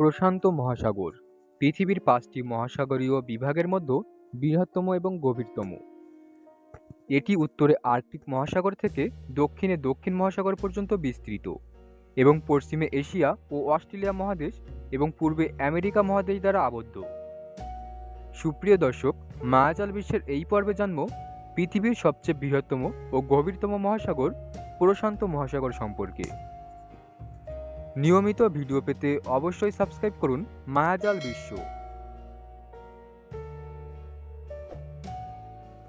প্রশান্ত মহাসাগর। পৃথিবীর পাঁচটি মহাসাগরীয় বিভাগের মধ্যে বৃহত্তম এবং গভীরতম। এটি উত্তরে আর্কটিক মহাসাগর থেকে দক্ষিণে দক্ষিণ মহাসাগর পর্যন্ত বিস্তৃত এবং পশ্চিমে এশিয়া ও অস্ট্রেলিয়া মহাদেশ এবং পূর্বে আমেরিকা মহাদেশ দ্বারা আবদ্ধ। সুপ্রিয় দর্শক, মায়াজাল বিশ্বের এই পর্বে জন্ম পৃথিবীর সবচেয়ে বৃহত্তম ও গভীরতম মহাসাগর প্রশান্ত মহাসাগর সম্পর্কে। নিয়মিত ভিডিও পেতে অবশ্যই সাবস্ক্রাইব করুন মায়াজাল বিশ্ব।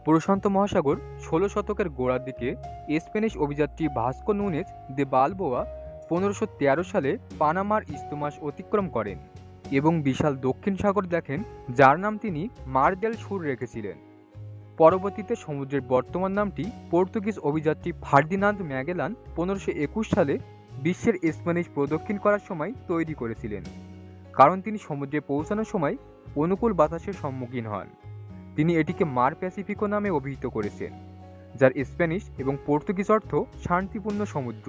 প্রশান্ত মহাসাগর ষোলো শতকের গোড়ার দিকে স্প্যানিশ অভিযাত্রী ভাস্কো নুনেজ দে বালবোয়া পনেরোশো তেরো সালে পানামার ইস্তমাস অতিক্রম করেন এবং বিশাল দক্ষিণ সাগর দেখেন, যার নাম তিনি মার্দেল সুর রেখেছিলেন। পরবর্তীতে সমুদ্রের বর্তমান নামটি পর্তুগিজ অভিযাত্রী ফার্দিনান্দ ম্যাগেলান পনেরোশো একুশ সালে বিশ্বের স্প্যানিশ প্রদক্ষিণ করার সময় তৈরি করেছিলেন, কারণ তিনি সমুদ্রে পৌঁছানোর সময় অনুকূল বাতাসের সম্মুখীন হন। তিনি এটিকে মার প্যাসিফিকো নামে অভিহিত করেছেন, যার স্প্যানিশ এবং পর্তুগিজ অর্থ শান্তিপূর্ণ সমুদ্র।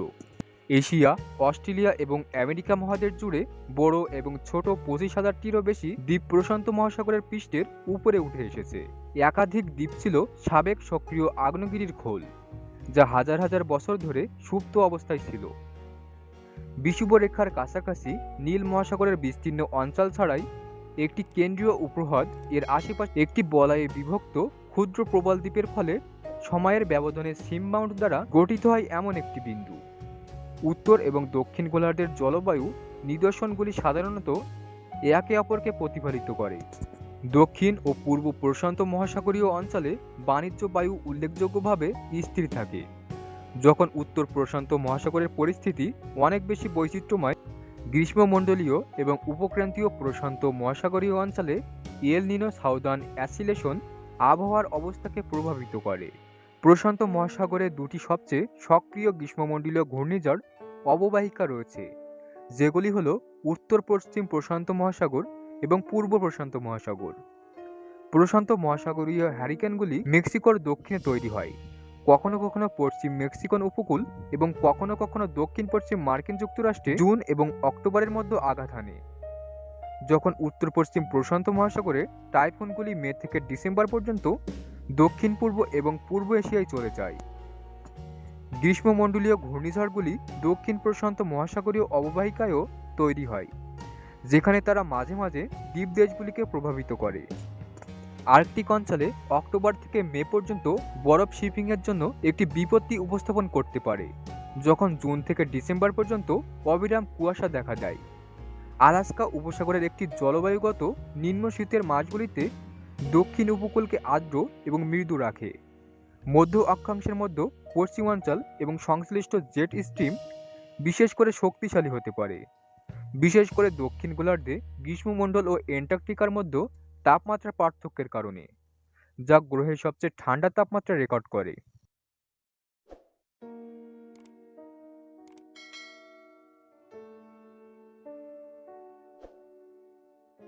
এশিয়া, অস্ট্রেলিয়া এবং আমেরিকা মহাদেশ জুড়ে বড় এবং ছোট পঁচিশ হাজারটিরও বেশি দ্বীপ প্রশান্ত মহাসাগরের পৃষ্ঠের উপরে উঠে এসেছে। একাধিক দ্বীপ ছিল সাবেক সক্রিয় আগ্নেয়গিরির খোল, যা হাজার হাজার বছর ধরে সুপ্ত অবস্থায় ছিল। বিষুবরেখার কাছাকাছি নীল মহাসাগরের বিস্তীর্ণ অঞ্চল ছাড়াই একটি কেন্দ্রীয় উপহ্রদ, এর আশেপাশে একটি বলয়ে বিভক্ত ক্ষুদ্র প্রবল দ্বীপের ফলে সময়ের ব্যবধানে সিমবাউন্ড দ্বারা গঠিত হয় এমন একটি বিন্দু। উত্তর এবং দক্ষিণ গোলার্ধের জলবায়ু নিদর্শনগুলি সাধারণত একে অপরকে প্রতিফলিত করে। দক্ষিণ ও পূর্ব প্রশান্ত মহাসাগরীয় অঞ্চলে বাণিজ্য বায়ু উল্লেখযোগ্যভাবে স্থির থাকে। যখন উত্তর প্রশান্ত মহাসাগরের পরিস্থিতি অনেক বেশি বৈচিত্র্যময়, গ্রীষ্মমণ্ডলীয় এবং উপক্রান্তীয় প্রশান্ত মহাসাগরীয় অঞ্চলে এল নিনো সাউদার্ন অ্যাসিলেশন আবহাওয়ার অবস্থাকে প্রভাবিত করে। প্রশান্ত মহাসাগরে দুটি সবচেয়ে সক্রিয় গ্রীষ্মমণ্ডলীয় ঘূর্ণিঝড় অববাহিকা রয়েছে, যেগুলি হল উত্তর পশ্চিম প্রশান্ত মহাসাগর এবং পূর্ব প্রশান্ত মহাসাগর। প্রশান্ত মহাসাগরীয় হ্যারিকেনগুলি মেক্সিকোর দক্ষিণে তৈরি হয় কখনো কখনো পশ্চিম মেক্সিকন উপকূল এবং কখনো কখনো দক্ষিণ পশ্চিম মার্কিন যুক্তরাষ্ট্রে জুন এবং অক্টোবরের মধ্যে আঘাত হানে। যখন উত্তর পশ্চিম প্রশান্ত মহাসাগরে টাইফুনগুলি মে থেকে ডিসেম্বর পর্যন্ত দক্ষিণ, পূর্ব এবং পূর্ব এশিয়ায় চলে যায়। গ্রীষ্মমণ্ডলীয় ঘূর্ণিঝড়গুলি দক্ষিণ প্রশান্ত মহাসাগরীয় অববাহিকায়ও তৈরি হয়, যেখানে তারা মাঝে মাঝে দ্বীপ দেশগুলিকে প্রভাবিত করে। আর্কটিক অঞ্চলে অক্টোবর থেকে মে পর্যন্ত বরফ শিপিংয়ের জন্য একটি বিপত্তি উপস্থাপন করতে পারে, যখন জুন থেকে ডিসেম্বর পর্যন্ত অবিরাম কুয়াশা দেখা যায় আলাস্কা উপসাগরের একটি জলবায়ুগত নিম্ন শীতের মাসগুলিতে দক্ষিণ উপকূলকে আর্দ্র এবং মৃদু রাখে। মধ্য অক্ষাংশের মধ্যে পশ্চিমাঞ্চল এবং সংশ্লিষ্ট জেট স্ট্রিম বিশেষ করে শক্তিশালী হতে পারে। বিশেষ করে দক্ষিণ গোলার্ধে গ্রীষ্মমণ্ডল ও অ্যান্টার্কটিকার মধ্যে তাপমাত্রা পার্থক্যের কারণে যা গ্রহের সবচেয়ে ঠান্ডা তাপমাত্রা রেকর্ড করে।